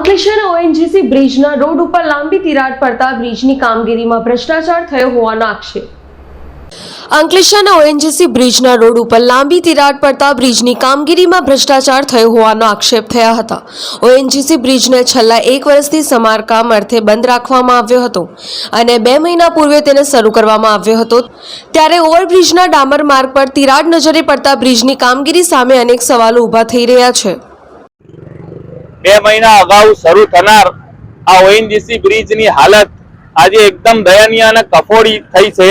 Ankleshwar ONGC બ્રિજના road ઉપર લાંબી તિરાડ પડતા બ્રિજની કામગીરીમાં ભ્રષ્ટાચાર થયો હોવાનો આક્ષેપ. અંકલેશ્વરના ઓએનજીસી બ્રિજના રોડ ઉપર લાંબી તિરાડ પડતા બ્રિજની કામગીરીમાં ભ્રષ્ટાચાર થયો હોવાનો આક્ષેપ થયા હતા. ઓએનજીસી બ્રિજને છેલ્લા એક વર્ષથી સમારકામ અર્થે બંધ રાખવામાં આવ્યો હતો અને બે મહિના પૂર્વે તેને શરૂ કરવામાં આવ્યો હતો. ત્યારે ઓવરબ્રિજના ડામર માર્ગ પર તિરાડ નજરે પડતા બ્રિજની કામગીરી સામે અનેક સવાલો ઊભા થઈ રહ્યા છે. બે મહિના અગાઉ શરૂ થનાર આ ઓએનજીસી બ્રિજની હાલત આજે એકદમ દયનીય અને કફોડી થઈ છે.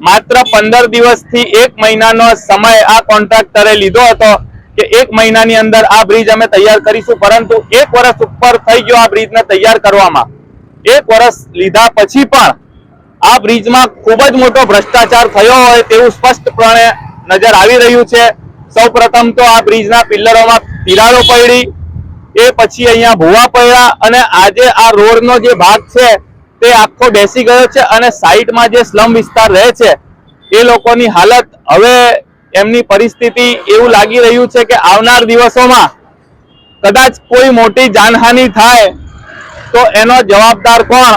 માત્ર પંદર દિવસથી એક મહિનાનો સમય આ કોન્ટ્રાક્ટરે લીધો હતો કે એક મહિનાની અંદર આ બ્રિજ અમે તૈયાર કરીશું, પરંતુ એક વર્ષ ઉપર થઈ ગયો આ બ્રિજને તૈયાર કરવામાં. એક વર્ષ લીધા પછી પણ આ બ્રિજમાં ખૂબ જ મોટો ભ્રષ્ટાચાર થયો હોય તેવું સ્પષ્ટપણે નજર આવી રહ્યું છે. સૌ પ્રથમ તો આ બ્રિજના પિલ્લરોમાં તિરાડો પડી, એ પછી અહીંયા ભૂવા પડ્યા અને આજે આ રોડનો જે ભાગ છે તે આખો બેસી ગયો છે અને સાઈડમાં જે સ્લમ વિસ્તાર રહે છે, એ લોકોની હાલત હવે એમની પરિસ્થિતિ એવું લાગી રહ્યું છે કે આવનાર દિવસોમાં કદાચ કોઈ મોટી જાનહાનિ થાય, તો એનો જવાબદાર કોણ?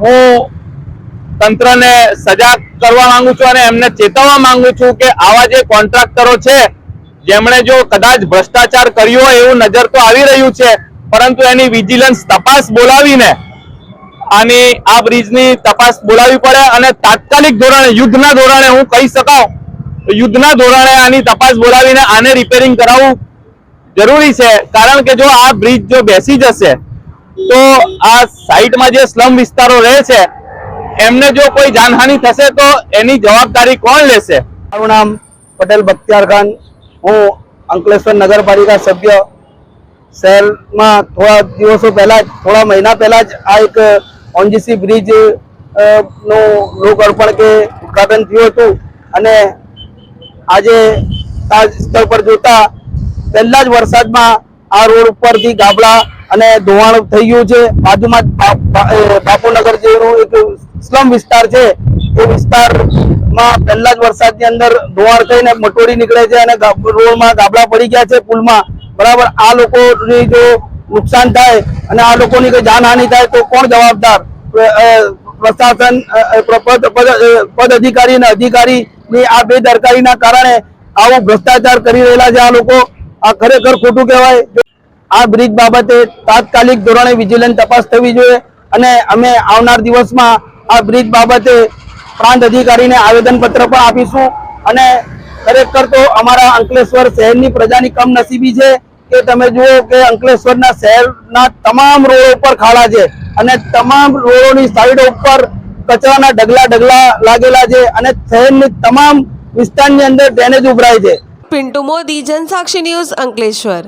હું તંત્રને સજાગ કરવા માંગુ છું અને એમને ચેતવવા માંગુ છું કે આવા જે કોન્ટ્રાક્ટરો છે જેમણે જો કદાચ ભ્રષ્ટાચાર કર્યો હોય એવું નજર તો આવી રહ્યું છે, પરંતુ એની વિજિલન્સ તપાસ બોલાવીને આની આ બ્રિજની તપાસ બોલાવી પડે અને તાત્કાલિક ધોરણે, યુદ્ધના ધોરણે હું કહી શકાઉં, યુદ્ધના ધોરણે આની તપાસ બોલાવીને આને રિપેરિંગ કરાવવું જરૂરી છે. કારણ કે જો આ બ્રિજ જો બેસી જશે, તો આ સાઈડમાં જે સ્લમ વિસ્તારો રહે છે, એમને જો કોઈ જાનહાનિ થશે તો એની જવાબદારી કોણ લેશે? મારું નામ પટેલ બખ્તિયાર ખાન હું અંકલેશ્વર નગરપાલિકા સભ્ય. શહેરમાં થોડા દિવસો પહેલાં જ, થોડા મહિના પહેલાં જ આ એક ઓનજીસી બ્રિજનું લોકાર્પણ કે ઉદઘાટન થયું હતું. અને આજે આ સ્થળ પર જોતા પહેલા જ વરસાદમાં આ રોડ ઉપરથી ગાબડા અને ધોવાણ થઈ ગયું છે. બાજુમાં બાપુનગર જેવું એક સ્લમ વિસ્તાર છે. એ વિસ્તારમાં પહેલા જ વરસાદની અંદર ધોવાણ થઈને મટોડી નીકળે છે અને રોડમાં ગાબડા પડી ગયા છે પુલમાં. બરાબર? આ લોકોની જો નુકસાન થાય અને આ લોકોની કોઈ જાનહાનિ થાય તો કોણ જવાબદાર? પ્રશાસન પદ અધિકારી અને અધિકારીની આ બેદરકારીના કારણે આવું ભ્રષ્ટાચાર કરી રહેલા છે આ લોકો. આ ખરેખર ખોટું કહેવાય. આ બ્રિજ બાબતે તાત્કાલિક ધોરણે વિજિલન્સ તપાસ થવી જોઈએ અને અમે આવનાર દિવસમાં આ બ્રિજ બાબતે પ્રાંત અધિકારીને આવેદનપત્ર પણ આપીશું. અને ખરેખર તો અમારા અંકલેશ્વર શહેરની પ્રજાની કમનસીબી છે કે તમે જુઓ કે અંકલેશ્વરના શહેરના તમામ રોડો ઉપર ખાડા છે. અને તમામ રોડોની સાઈડ ઉપર કચરાના ઢગલા ઢગલા લાગેલા છે અને શહેરની તમામ વિસ્તારની અંદર ડ્રેનેજ ઉભરાય છે. પિન્ટુ મોદી, જનસાક્ષી ન્યૂઝ અંકલેશ્વર.